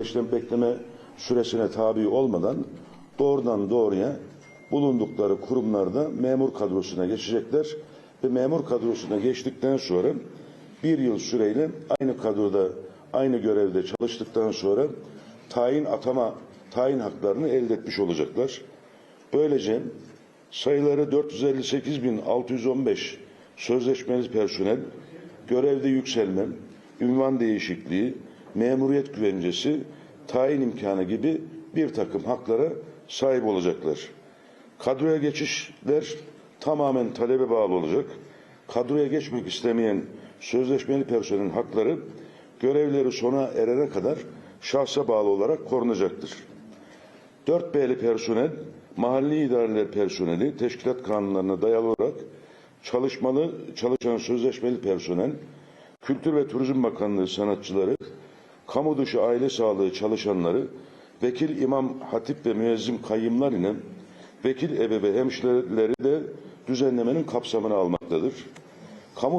işlem bekleme süresine tabi olmadan doğrudan doğruya bulundukları kurumlarda memur kadrosuna geçecekler ve memur kadrosuna geçtikten sonra bir yıl süreyle aynı kadroda aynı görevde çalıştıktan sonra tayin atama tayin haklarını elde etmiş olacaklar. Böylece sayıları 458.615 sözleşmeli personel, görevde yükselme, ünvan değişikliği, memuriyet güvencesi, tayin imkanı gibi bir takım haklara sahip olacaklar. Kadroya geçişler tamamen talebe bağlı olacak. Kadroya geçmek istemeyen sözleşmeli personelin hakları görevleri sona erene kadar şahsa bağlı olarak korunacaktır. 4B'li personel, mahalli idareler personeli, teşkilat kanunlarına dayalı olarak çalışmalı, çalışan sözleşmeli personel, Kültür ve Turizm Bakanlığı sanatçıları, kamu dışı aile sağlığı çalışanları, vekil imam, hatip ve müezzin kayyımlar ile vekil ebe ve hemşireleri de düzenlemenin kapsamına almaktadır. Kamu